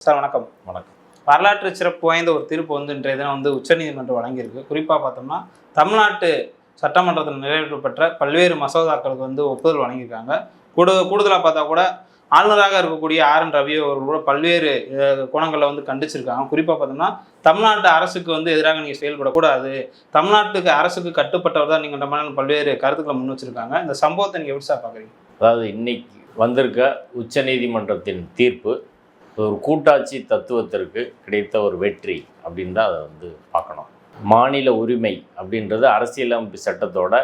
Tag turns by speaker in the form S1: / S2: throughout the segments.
S1: Sir வணக்கம்.
S2: வணக்கம்.
S1: வரலாற்று சிறப்பு வாய்ந்த ஒரு தீர்ப்பு வந்து இன்றைய தினம் வந்து உச்சநீதிமன்றம் வழங்கியிருக்கு. குறிப்பாக பார்த்தோம்னா தமிழ்நாட்டு சட்டமன்றத்தில் நிறைவேற்றப்பட்ட பல்வேறு மசோதாக்களுக்கு வந்து ஒப்புதல் வழங்கியிருக்காங்க. கூடு கூடுதலாக பார்த்தா கூட ஆளுநராக இருக்கக்கூடிய ஆர் என் ரவி அவர்கள் கூட பல்வேறு அஹ், கோணங்களில் வந்து கண்டிச்சிருக்காங்க. குறிப்பாக பார்த்தோம்னா தமிழ்நாட்டு அரசுக்கு வந்து எதிராக நீங்கள் செயல்படக்கூடாது. தமிழ்நாட்டுக்கு அரசுக்கு கட்டுப்பட்டவர் தான் நீங்கள் மாதிரி பல்வேறு கருத்துக்களை முன் வச்சிருக்காங்க. இந்த சம்பவத்தை நீங்கள் எப்படி சார் பார்க்குறீங்க?
S2: அதாவது இன்னைக்கு வந்திருக்க உச்சநீதிமன்றத்தின் தீர்ப்பு ஒரு கூட்டாட்சி தத்துவத்திற்கு கிடைத்த ஒரு வெற்றி அப்படின்னு தான் அதை வந்து பார்க்கணும். மாநில உரிமை அப்படின்றது அரசியலமைப்பு சட்டத்தோட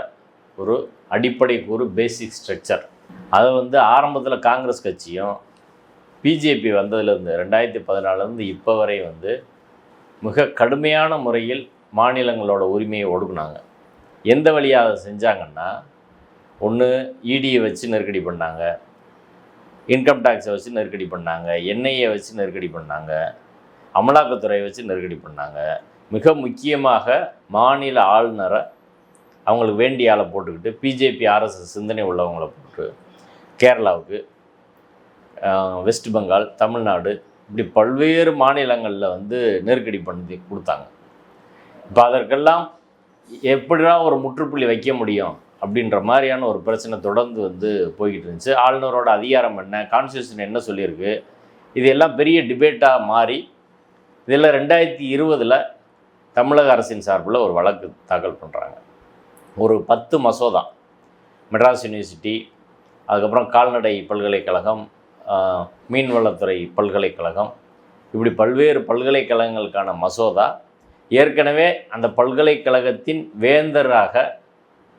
S2: ஒரு அடிப்படை கூறு பேசிக் ஸ்ட்ரக்சர் அதை வந்து ஆரம்பத்தில் காங்கிரஸ் கட்சியும் பிஜேபி வந்ததுலேருந்து ரெண்டாயிரத்தி பதினாலுலேருந்து இப்போ வரை வந்து மிக கடுமையான முறையில் மாநிலங்களோட உரிமையை ஒடுக்குனாங்க. எந்த வழியாக அதை செஞ்சாங்கன்னா ஒன்று இடியை வச்சு நெருக்கடி பண்ணாங்க. இன்கம் டேக்ஸை வச்சு நெருக்கடி பண்ணாங்க என்ஐஏ வச்சு நெருக்கடி பண்ணாங்க அமலாக்கத்துறையை வச்சு நெருக்கடி பண்ணாங்க. மிக முக்கியமாக மாநில ஆளுநரை அவங்களுக்கு வேண்டிய ஆளை போட்டுக்கிட்டு பிஜேபி ஆர்எஸ்எஸ் சிந்தனை உள்ளவங்கள போட்டு கேரளாவுக்கு வெஸ்ட் பெங்கால் தமிழ்நாடு இப்படி பல்வேறு மாநிலங்களில் வந்து நெருக்கடி பண்ணி கொடுத்தாங்க. இப்போ அதற்கெல்லாம் எப்படிலாம் ஒரு முற்றுப்புள்ளி வைக்க முடியும்? அப்படின்ற மாதிரியான ஒரு பிரச்சனை தொடர்ந்து வந்து போய்கிட்டு இருந்துச்சு. ஆளுநரோட அதிகாரம் என்ன? கான்ஸ்டியூஷன் என்ன சொல்லியிருக்கு? இது எல்லாம் பெரிய டிபேட்டாக மாறி இதில் ரெண்டாயிரத்தி இருபதில் தமிழக அரசின் சார்பில் ஒரு வழக்கு தாக்கல் பண்ணுறாங்க ஒரு பத்து மசோதா. மெட்ராஸ் யூனிவர்சிட்டி அதுக்கப்புறம் கால்நடை பல்கலைக்கழகம் மீன்வளத்துறை பல்கலைக்கழகம் இப்படி பல்வேறு பல்கலைக்கழகங்களுக்கான மசோதா. ஏற்கனவே அந்த பல்கலைக்கழகத்தின் வேந்தராக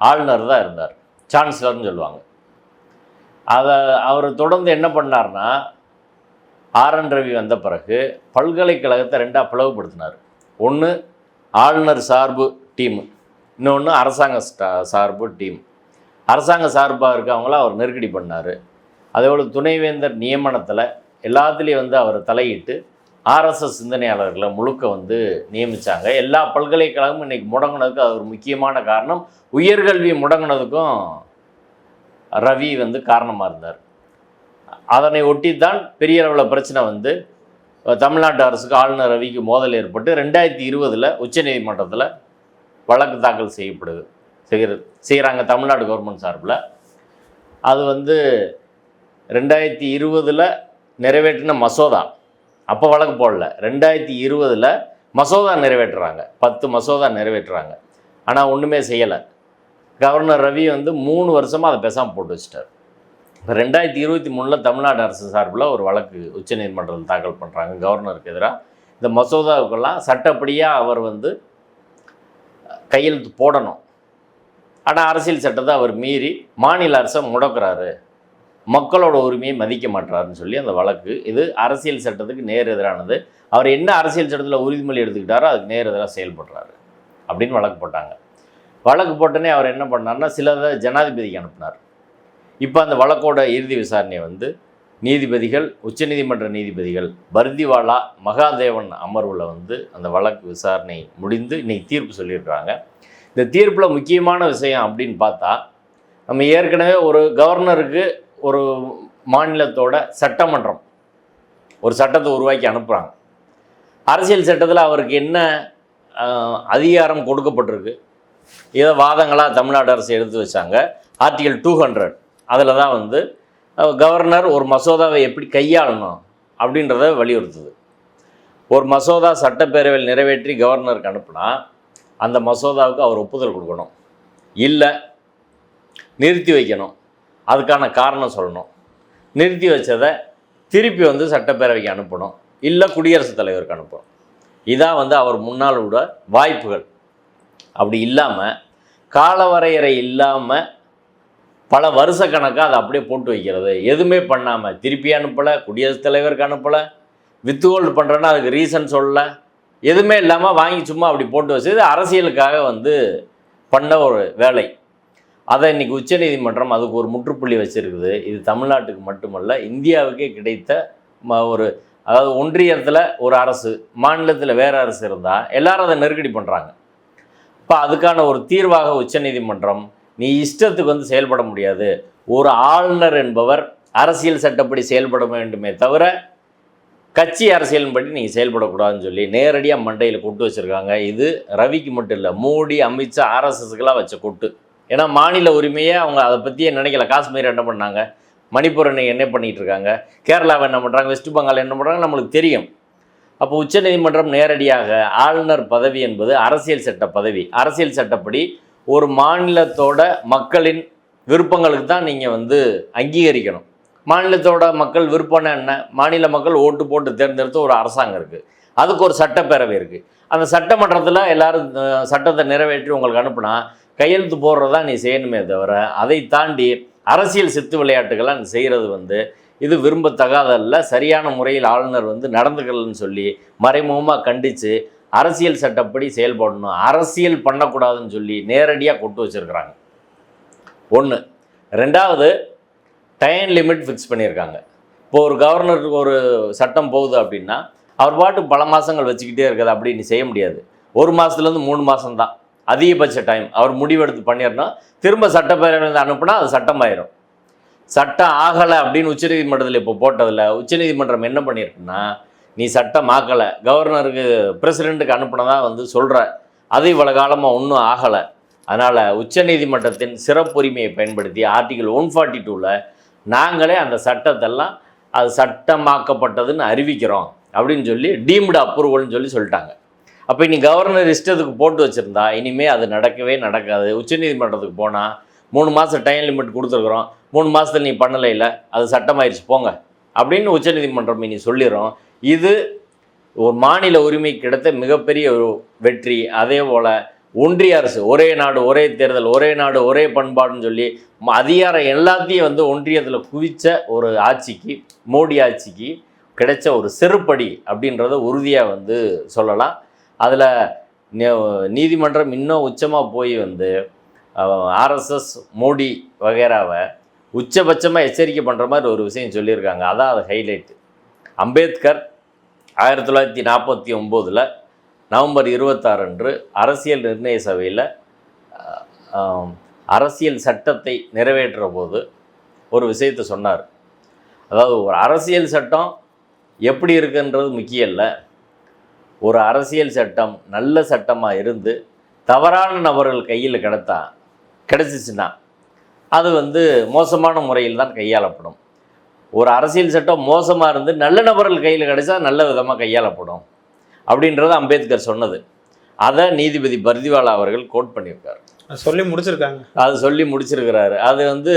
S2: ஆளுநர் தான் இருந்தார். சான்சலர்னு சொல்லுவாங்க. அதை அவர் தொடர்ந்து என்ன பண்ணார்னா ஆர்என் ரவி வந்த பிறகு பல்கலைக்கழகத்தை ரெண்டாக பிளவுபடுத்தினார். ஒன்று ஆளுநர் சார்பு டீம் இன்னொன்று அரசாங்க சார்பு டீம். அரசாங்க சார்பாக இருக்கவங்கள அவர் நெருக்கடி பண்ணார். அதேபோல் துணைவேந்தர் நியமனத்தில் எல்லாத்துலேயும் வந்து அவர் தலையிட்டு ஆர்எஸ்எஸ் சிந்தனையாளர்களை முழுக்க வந்து நியமித்தாங்க எல்லா பல்கலைக்கழகமும் இன்றைக்கி முடங்கினதுக்கு அது ஒரு முக்கியமான காரணம். உயர்கல்வி முடங்கினதுக்கும் ரவி வந்து காரணமாக இருந்தார். அதனை ஒட்டித்தான் பெரிய அளவில் பிரச்சனை வந்து தமிழ்நாட்டு அரசுக்கு ஆளுநர் ரவிக்கு மோதல் ஏற்பட்டு ரெண்டாயிரத்தி இருபதில் உச்சநீதிமன்றத்தில் வழக்கு தாக்கல் செய்யப்படுது. செய்கிற செய்கிறாங்க தமிழ்நாடு கவர்மெண்ட் சார்பில். அது வந்து ரெண்டாயிரத்தி இருபதில் நிறைவேற்றின மசோதா. அப்போ வழக்கு போடல. ரெண்டாயிரத்தி இருபதில் மசோதா நிறைவேற்றுறாங்க. பத்து மசோதா நிறைவேற்றுறாங்க. ஆனால் ஒன்றுமே செய்யலை. கவர்னர் ரவி வந்து மூணு வருஷமாக அதை பேசாமல் போட்டு வச்சிட்டார். இப்போ ரெண்டாயிரத்தி இருபத்தி மூணில் தமிழ்நாடு அரசு சார்பில் ஒரு வழக்கு உச்சநீதிமன்றத்தில் தாக்கல் பண்ணுறாங்க கவர்னருக்கு எதிராக இந்த மசோதாவுக்கெல்லாம் சட்டப்படியாக அவர் வந்து கையெழுத்து போடணும். ஆனால் அரசியல் சட்டத்தை அவர் மீறி மாநில அரசை முடக்கிறாரு. மக்களோட உரிமையை மதிக்க மாட்டாருன்னு சொல்லி அந்த வழக்கு. இது அரசியல் சட்டத்துக்கு நேர் எதிரானது. அவர் என்ன அரசியல் சட்டத்தில் உறுதிமொழி எடுத்துக்கிட்டாரோ அதுக்கு நேர் எதிராக செயல்படுறாரு அப்படின்னு வழக்கு போட்டாங்க. வழக்கு போட்டோன்னே அவர் என்ன பண்ணார்னா சிலதை ஜனாதிபதிக்கு அனுப்புனார். இப்போ அந்த வழக்கோட இறுதி விசாரணையை வந்து நீதிபதிகள் உச்சநீதிமன்ற நீதிபதிகள் பர்திவாலா மகாதேவன் அமர்வில் வந்து அந்த வழக்கு விசாரணை முடிந்து இன்னைக்கு தீர்ப்பு சொல்லியிருக்கிறாங்க. இந்த தீர்ப்பில் முக்கியமான விஷயம் அப்படின்னு பார்த்தா நம்ம ஏற்கனவே ஒரு கவர்னருக்கு ஒரு மாநிலத்தோட சட்டமன்றம். ஒரு சட்டத்தை உருவாக்கி அனுப்புகிறாங்க அரசியல் சட்டத்தில் அவருக்கு என்ன அதிகாரம் கொடுக்கப்பட்டிருக்கு? இதை வாதங்களாக தமிழ்நாடு அரசு எடுத்து வச்சாங்க. ஆர்டிகல் டூ ஹண்ட்ரட் அதில் தான் வந்து கவர்னர் ஒரு மசோதாவை எப்படி கையாளணும் அப்படின்றத வலியுறுத்துது. ஒரு மசோதா சட்டப்பேரவையில் நிறைவேற்றி கவர்னருக்கு அனுப்புனா அந்த மசோதாவுக்கு அவர் ஒப்புதல் கொடுக்கணும். இல்லை நிறுத்தி வைக்கணும். அதுக்கான காரணம் சொல்லணும். நிறுத்தி வச்சதை திருப்பி வந்து சட்டப்பேரவைக்கு அனுப்பணும். இல்லை குடியரசுத் தலைவருக்கு அனுப்பணும். இதான் வந்து அவர் முன்னால் உள்ள வாய்ப்புகள். அப்படி இல்லாமல் காலவரையறை இல்லாமல் பல வருஷ கணக்காக அதை அப்படியே போட்டு வைக்கிறது. எதுவுமே பண்ணாமல் திருப்பி அனுப்பலை குடியரசுத் தலைவருக்கு அனுப்பலை வித்ஹோல்டு பண்ணுறேன்னா அதுக்கு ரீசன் சொல்லலை. எதுவுமே இல்லாமல் வாங்கி சும்மா அப்படி போட்டு வச்சது அரசியலுக்காக வந்து பண்ண ஒரு வேலை. அதை இன்னைக்கு உச்சநீதிமன்றம் அதுக்கு ஒரு முற்றுப்புள்ளி வச்சிருக்குது. இது தமிழ்நாட்டுக்கு மட்டுமல்ல இந்தியாவுக்கே கிடைத்த ம- ஒரு அதாவது ஒன்றியத்தில் ஒரு அரசு மாநிலத்தில் வேறு அரசு இருந்தால் எல்லாரும் அதை நெருக்கடி பண்ணுறாங்க இப்போ அதுக்கான ஒரு தீர்வாக உச்சநீதிமன்றம் நீ இஷ்டத்துக்கு வந்து செயல்பட முடியாது. ஒரு ஆளுநர் என்பவர் அரசியல் சட்டப்படி செயல்பட வேண்டுமே தவிர கட்சி அரசியலின்படி நீங்கள் செயல்படக்கூடாதுன்னு சொல்லி நேரடியாக மண்டையில் கொட்டு வச்சுருக்காங்க. இது ரவிக்கு மட்டும் இல்லை மோடி அமித்ஷா ஆர்எஸ்எஸ்க்கெலாம் வச்ச கொட்டு. ஏன்னா மாநில உரிமையை அவங்க அதை பற்றியே நினைக்கல. காஷ்மீர் என்ன பண்ணாங்க? மணிப்பூர் என்ன பண்ணிகிட்டு இருக்காங்க கேரளாவை என்ன பண்ணுறாங்க வெஸ்ட் பெங்கால் என்ன பண்ணுறாங்க நம்மளுக்கு தெரியும். அப்போ உச்சநீதிமன்றம் நேரடியாக ஆளுநர் பதவி என்பது அரசியல் சட்ட பதவி. அரசியல் சட்டப்படி ஒரு மாநிலத்தோட மக்களின் விருப்பங்களுக்கு தான் நீங்கள் வந்து அங்கீகரிக்கணும். மாநிலத்தோட மக்கள் விருப்பம்னா என்ன? மாநில மக்கள் ஓட்டு போட்டு தேர்ந்தெடுத்து ஒரு அரசாங்கம் இருக்குது அதுக்கு ஒரு சட்டப்பேரவை இருக்குது அந்த சட்டமன்றத்தில் எல்லோரும் சட்டத்தை நிறைவேற்றி உங்களுக்கு அனுப்புனா கையெழுத்து போடுறதா நீ செய்யணுமே தவிர அதை தாண்டி அரசியல் சித்து விளையாட்டுகளை நீ செய்கிறது வந்து இது விரும்பத்தகாதல்ல. சரியான முறையில் ஆளுநர் வந்து நடந்துக்கலன்னு சொல்லி மறைமுகமாக கண்டித்து அரசியல் சட்டப்படி செயல்படணும் அரசியல் பண்ணக்கூடாதுன்னு சொல்லி நேரடியாக கொண்டு வச்சிருக்கிறாங்க. ஒன்று ரெண்டாவது டைம் லிமிட் ஃபிக்ஸ் பண்ணியிருக்காங்க. இப்போ ஒரு கவர்னருக்கு ஒரு சட்டம் போகுது அப்படின்னா அவர் பாட்டு பல மாதங்கள் வச்சுக்கிட்டே இருக்குது அப்படி நீ செய்ய முடியாது. ஒரு மாதத்துலேருந்து மூணு மாதம் தான் அதிகபட்ச டைம் அவர் முடிவெடுத்து பண்ணிடணும் திரும்ப சட்டப்பேரவையில் அனுப்புனா அது சட்டமாயிரும். சட்டம் ஆகலை அப்படின்னு உச்சநீதிமன்றத்தில் இப்போ போட்டதில் உச்சநீதிமன்றம் என்ன பண்ணியிருக்குன்னா நீ சட்டம் ஆக்கலை கவர்னருக்கு பிரசிடெண்ட்டுக்கு அனுப்புனதா வந்து சொல்கிற அது இவ்வளோ காலமாக ஒன்றும் ஆகலை. அதனால் உச்சநீதிமன்றத்தின் சிறப்புரிமையை பயன்படுத்தி ஆர்டிகல் ஒன் ஃபார்ட்டி டூவில் நாங்களே அந்த சட்டத்தெல்லாம் அது சட்டமாக்கப்பட்டதுன்னு அறிவிக்கிறோம் அப்படின்னு சொல்லி டீம்டு அப்ரூவல்னு சொல்லி சொல்லிட்டாங்க. அப்போ நீ கவர்னர் இஷ்டத்துக்கு போட்டு வச்சுருந்தா இனிமேல் அது நடக்கவே நடக்காது. உச்சநீதிமன்றத்துக்கு போனால் மூணு மாதம் டைம் லிமிட் கொடுத்துருக்குறோம். மூணு மாதத்தில் நீ பண்ணலை இல்லை அது சட்டமாயிருச்சு போங்க. அப்படின்னு உச்சநீதிமன்றம் இனி சொல்லிடும் இது ஒரு மாநில உரிமை கிடைத்த மிகப்பெரிய ஒரு வெற்றி. அதே போல் ஒன்றிய அரசு ஒரே நாடு ஒரே தேர்தல் ஒரே நாடு ஒரே பண்பாடுன்னு சொல்லி அதிகாரம் எல்லாத்தையும் வந்து ஒன்றியத்தில் குவித்த ஒரு ஆட்சிக்கு மோடி ஆட்சிக்கு கிடைச்ச ஒரு செருப்படி அப்படின்றத உறுதியாக வந்து சொல்லலாம். அதில் நீதிமன்றம் இன்னும் உச்சமாக போய் வந்து ஆர்எஸ்எஸ் மோடி வகைராவை உச்சபட்சமாக எச்சரிக்கை பண்ணுற மாதிரி ஒரு விஷயம் சொல்லியிருக்காங்க. அதான் அது ஹைலைட்டு அம்பேத்கர் ஆயிரத்தி தொள்ளாயிரத்தி நாற்பத்தி ஒம்போதில் நவம்பர் இருபத்தாறு அன்று அரசியல் நிர்ணய சபையில் அரசியல் சட்டத்தை நிறைவேற்ற போது ஒரு விஷயத்தை சொன்னார். அதாவது ஒரு அரசியல் சட்டம் எப்படி இருக்குன்றது முக்கியம் இல்லை. ஒரு அரசியல் சட்டம் நல்ல சட்டமாக இருந்து தவறான நபர்கள் கையில் கிடைத்தா கிடச்சிச்சின்னா அது வந்து மோசமான முறையில் தான் கையாளப்படும். ஒரு அரசியல் சட்டம் மோசமாக இருந்து நல்ல நபர்கள் கையில் கிடைச்சா நல்ல விதமாக கையாளப்படும் அப்படின்றது அம்பேத்கர் சொன்னது. அதை நீதிபதி பர்திவாலா அவர்கள் கோட் பண்ணியிருக்கார்.
S1: சொல்லி முடிச்சிருக்காங்க.
S2: அது சொல்லி முடிச்சிருக்கிறாரு. அது வந்து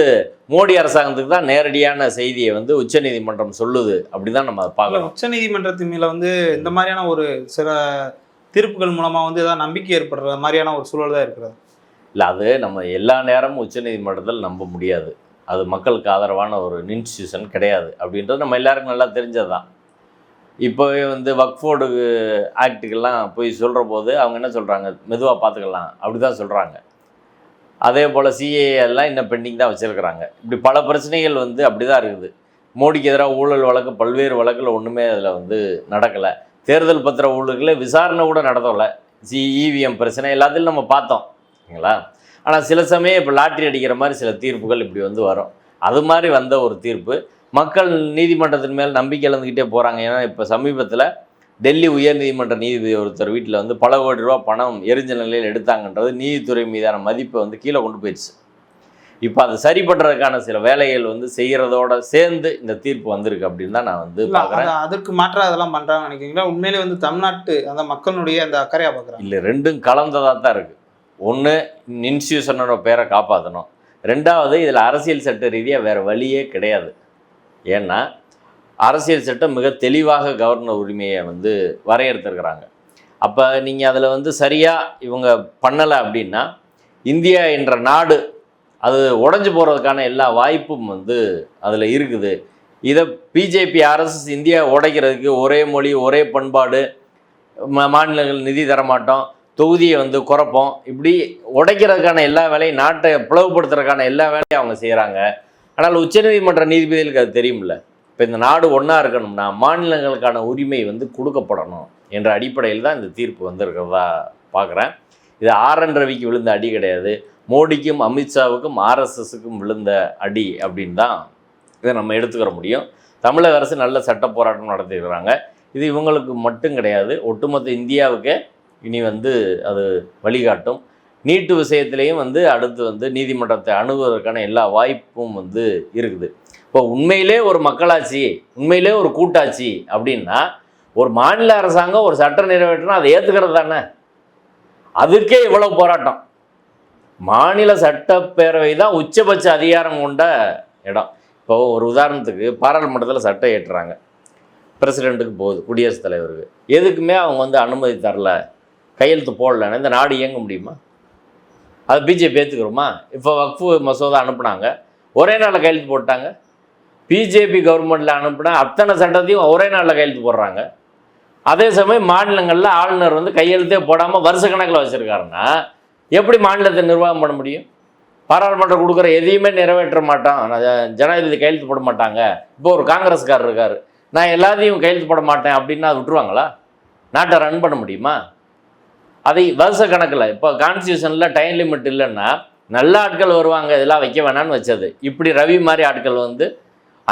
S2: மோடி அரசாங்கத்துக்கு தான் நேரடியான செய்தியை வந்து உச்சநீதிமன்றம் சொல்லுது. அப்படி தான் நம்ம அதை பார்க்கலாம்
S1: உச்ச நீதிமன்றத்தின் மேல வந்து இந்த மாதிரியான ஒரு சில தீர்ப்புகள் மூலமா வந்து ஏதாவது நம்பிக்கை ஏற்படுற மாதிரியான ஒரு சூழல் தான் இருக்கிறது.
S2: இல்லை அது நம்ம எல்லா நேரமும் உச்சநீதிமன்றத்தில் நம்ப முடியாது. அது மக்களுக்கு ஆதரவான ஒரு இன்ஸ்டியூஷன் கிடையாது. அப்படின்றது நம்ம எல்லாருக்கும் நல்லா தெரிஞ்சது தான் இப்போவே வந்து வக்ஃபோர்டு ஆக்டுக்கெல்லாம் போய் சொல்கிற போது அவங்க என்ன சொல்கிறாங்க மெதுவாக பார்த்துக்கலாம் அப்படி தான் சொல்கிறாங்க அதே போல் சிஏஎல்லாம் இன்னும் பெண்டிங் தான் வச்சுருக்கிறாங்க. இப்படி பல பிரச்சனைகள் வந்து அப்படி தான் இருக்குது. மோடிக்கு எதிராக ஊழல் வழக்கு பல்வேறு வழக்கில் ஒன்றுமே அதில் வந்து நடக்கலை. தேர்தல் பத்திர ஊழல்களில் விசாரணை கூட நடத்தலை. சி இவிஎம் பிரச்சனை எல்லாத்தையும் நம்ம பார்த்தோம். சரிங்களா ஆனால் சில சமயம் இப்போ லாட்ரி அடிக்கிற மாதிரி சில தீர்ப்புகள் இப்படி வந்து வரும். அது மாதிரி வந்த ஒரு தீர்ப்பு. மக்கள் நீதிமன்றத்தின் மேல் நம்பிக்கை இழந்துக்கிட்டே போகிறாங்க ஏன்னா இப்போ சமீபத்தில் டெல்லி உயர்நீதிமன்ற நீதிபதி ஒருத்தர் வீட்டில் வந்து பல கோடி ரூபா பணம் எரிஞ்ச நிலையில் எடுத்தாங்கன்றது நீதித்துறை மீதான மதிப்பை வந்து கீழே கொண்டு போயிடுச்சு. இப்போ அதை சரி பண்ணுறதுக்கான சில வேலைகள் வந்து செய்கிறதோட சேர்ந்து இந்த தீர்ப்பு வந்திருக்கு அப்படின்னு தான் நான் வந்து பார்க்குறேன்
S1: அது- அதற்கு மாற்றா அதெல்லாம் பண்றாங்க நினைக்கிறீங்களா? உண்மையிலே வந்து தமிழ்நாட்டு அந்த மக்களுடைய அந்த அக்கறையா பாக்குறாங்க.
S2: இல்லை ரெண்டும் கலந்ததாக தான் இருக்குது ஒன்று இன்ஸ்டியூஷனோட பேரை காப்பாற்றணும் ரெண்டாவது இதில் அரசியல் சட்ட ரீதியாக வேறு வழியே கிடையாது. ஏன்னா அரசியல் சட்டம் மிக தெளிவாக கவர்னர் உரிமையை வந்து வரையறுத்திருக்கிறாங்க. அப்போ நீங்கள் அதில் வந்து சரியாக இவங்க பண்ணலை அப்படின்னா இந்தியா என்ற நாடு அது உடஞ்சி போகிறதுக்கான எல்லா வாய்ப்பும் வந்து அதில் இருக்குது. இதை பிஜேபி ஆர்எஸ்எஸ் இந்தியா உடைக்கிறதுக்கு ஒரே மொழி ஒரே பண்பாடு மாநிலங்கள் நிதி தரமாட்டோம் தொகுதியை வந்து குறைப்போம் இப்படி உடைக்கிறதுக்கான எல்லா வேலையும் நாட்டை பிளவுபடுத்துறதுக்கான எல்லா வேலையும் அவங்க செய்கிறாங்க ஆனால் உச்சநீதிமன்ற நீதிபதிகளுக்கு அது தெரியும்ல. இப்போ இந்த நாடு ஒன்றா இருக்கணும்னா மாநிலங்களுக்கான உரிமை வந்து கொடுக்கப்படணும் என்ற அடிப்படையில் தான் இந்த தீர்ப்பு வந்திருக்கிறதா பார்க்குறேன் இது ஆர் என் ரவிக்கு விழுந்த அடி கிடையாது. மோடிக்கும் அமித்ஷாவுக்கும் ஆர்எஸ்எஸுக்கும் விழுந்த அடி அப்படின்னு தான் இதை நம்ம எடுத்துக்கிற முடியும். தமிழக அரசு நல்ல சட்ட போராட்டம் நடத்தியிருக்கிறாங்க. இது இவங்களுக்கு மட்டும் கிடையாது. ஒட்டுமொத்த இந்தியாவுக்கே இனி வந்து அது வழிகாட்டும். நீட்டு விஷயத்திலையும் வந்து அடுத்து வந்து நீதிமன்றத்தை அணுகுவதற்கான எல்லா வாய்ப்பும் வந்து இருக்குது. இப்போ உண்மையிலே ஒரு மக்களாட்சி உண்மையிலே ஒரு கூட்டாட்சி அப்படின்னா ஒரு மாநில அரசாங்கம் ஒரு சட்டம் நிறைவேற்றினா அதை ஏற்றுக்கிறது தானே? அதுக்கே இவ்வளோ போராட்டம். மாநில சட்டப்பேரவை தான் உச்சபட்ச அதிகாரம் கொண்ட இடம். இப்போ ஒரு உதாரணத்துக்கு பாராளுமன்றத்தில் சட்டம் ஏற்றுறாங்க. பிரசிடெண்ட்டுக்கு போகுது குடியரசுத் தலைவருக்கு. எதுக்குமே அவங்க வந்து அனுமதி தரல. கையெழுத்து போடலன்னு இந்த நாடு இயங்க முடியுமா? அது பிஜேபி ஏற்றுக்கிறோமா இப்போ வக்ஃபு மசோதா அனுப்புனாங்க. ஒரே நாளில் கையெழுத்து போட்டாங்க. பிஜேபி கவர்மெண்ட்டில் அனுப்புனா அத்தனை சட்டத்தையும் ஒரே நாளில் கையெழுத்து போடுறாங்க. அதே சமயம் மாநிலங்களில் ஆளுநர் வந்து கையெழுத்தே போடாமல் வருஷ கணக்கில் வச்சுருக்காருன்னா எப்படி மாநிலத்தை நிர்வாகம் பண்ண முடியும்? பாராளுமன்றம் கொடுக்குற எதையுமே நிறைவேற்ற மாட்டோம் ஜனாதிபதி கையெழுத்து போட மாட்டாங்க. இப்போ ஒரு காங்கிரஸ்காரர் இருக்கார். நான் எல்லாத்தையும் கையெழுத்து போட மாட்டேன் அப்படின்னா விட்டுருவாங்களா? நாட்டை ரன் பண்ண முடியுமா? அதை வருஷ கணக்கில் இப்போ கான்ஸ்டியூஷனில் டைம் லிமிட் இல்லைன்னா நல்ல ஆட்கள் வருவாங்க இதெல்லாம் வைக்க வேணாம்னு வச்சது. இப்படி ரவி மாதிரி ஆட்கள் வந்து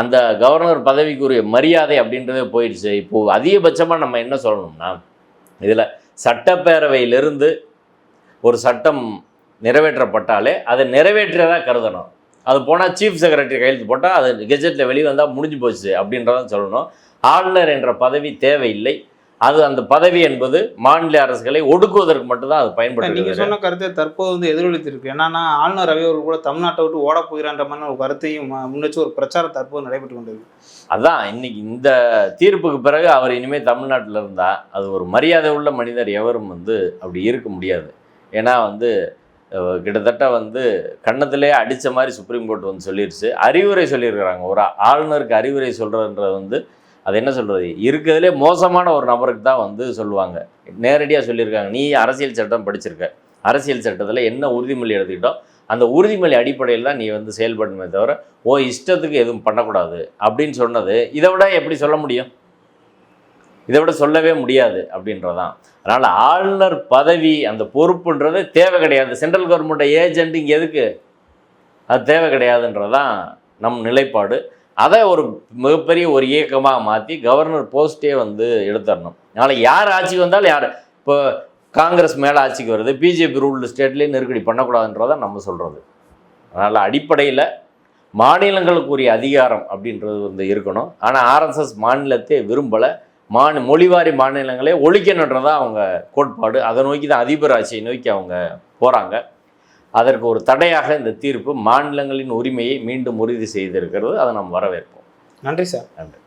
S2: அந்த கவர்னர் பதவிக்குரிய மரியாதை அப்படின்றதே போயிடுச்சு. இப்போது அதிகபட்சமாக நம்ம என்ன சொல்லணும்னா இதில் சட்டப்பேரவையிலிருந்து ஒரு சட்டம் நிறைவேற்றப்பட்டாலே அதை நிறைவேற்றியதாக கருதணும். அது போனால் சீஃப் செக்ரட்டரி கையெழுத்து போட்டால் அது கெஜெட்டில் வெளியே வந்தால் முடிஞ்சு போச்சு அப்படின்றதான் சொல்லணும். ஆளுநர் என்ற பதவி தேவையில்லை. அது அந்த பதவி என்பது மாநில அரசுகளை ஒடுக்குவதற்கு மட்டும்தான் அது
S1: நீங்க
S2: பயன்படுத்தி
S1: சொன்ன கருத்தை தற்போது வந்து எதிரொலித்திருக்கு. என்னன்னா ஆளுநர் ரவி அவர்கள் கூட தமிழ்நாட்டை விட்டு ஓட போகிறான்ற மாதிரி ஒரு கருத்தையும் ம- முன்வச்சு ஒரு பிரச்சாரம் தற்போது நடைபெற்று கொண்டிருக்கு.
S2: அதான் இன்னைக்கு இந்த தீர்ப்புக்கு பிறகு அவர் இனிமேல் தமிழ்நாட்டில் இருந்தால் அது ஒரு மரியாதை உள்ள மனிதர் எவரும் வந்து அப்படி இருக்க முடியாது. ஏன்னா வந்து கிட்டத்தட்ட வந்து கன்னத்திலே அடித்த மாதிரி சுப்ரீம் கோர்ட் வந்து சொல்லிருச்சு. அறிவுரை சொல்லியிருக்கிறாங்க. ஒரு ஆளுநருக்கு அறிவுரை சொல்கிறதுன்றது வந்து அது என்ன சொல்கிறது இருக்கிறதுலே மோசமான ஒரு நபருக்கு தான் வந்து சொல்லுவாங்க. நேரடியாக சொல்லியிருக்காங்க. நீ அரசியல் சட்டம் படிச்சிருக்க. அரசியல் சட்டத்தில் என்ன உறுதிமொழி எடுத்துக்கிட்டோ அந்த உறுதிமொழி அடிப்படையில் தான் நீ வந்து செயல்படணுமே தவிர ஓ இஷ்டத்துக்கு எதுவும் பண்ணக்கூடாது அப்படின்னு சொன்னது இதை விட எப்படி சொல்ல முடியும்? இதை விட சொல்லவே முடியாது அப்படின்றதான் அதனால் ஆளுநர் பதவி அந்த பொறுப்புன்றது தேவை கிடையாது. சென்ட்ரல் கவர்மெண்ட் ஏஜென்ட் இங்கே எதுக்கு? அது தேவை கிடையாதுன்றதான் நம் நிலைப்பாடு. அதை ஒரு மிகப்பெரிய ஒரு இயக்கமாக மாற்றி கவர்னர் போஸ்ட்டே வந்து எடுத்துடணும். நாளைக்கு யார் ஆட்சிக்கு வந்தாலும் யார்? இப்போ காங்கிரஸ் மேலே ஆட்சிக்கு வருது பிஜேபி ரூல்டு ஸ்டேட்லேயே நெருக்கடி பண்ணக்கூடாதுன்றதான் நம்ம சொல்கிறது அதனால் அடிப்படையில் மாநிலங்களுக்குரிய அதிகாரம் அப்படின்றது வந்து இருக்கணும். ஆனால் ஆர்எஸ்எஸ் மாநிலத்தை விரும்பலை. மாநி மொழிவாரி மாநிலங்களே ஒழிக்கணுன்றதான் அவங்க கோட்பாடு. அதை நோக்கி தான் அதிபர் ஆட்சியை நோக்கி அவங்க போகிறாங்க அதற்கு ஒரு தடையாக இந்த தீர்ப்பு மாநிலங்களின் உரிமையை மீண்டும் உறுதி செய்திருக்கிறது. அதை நாம் வரவேற்போம்.
S1: நன்றி சார்.
S2: நன்றி.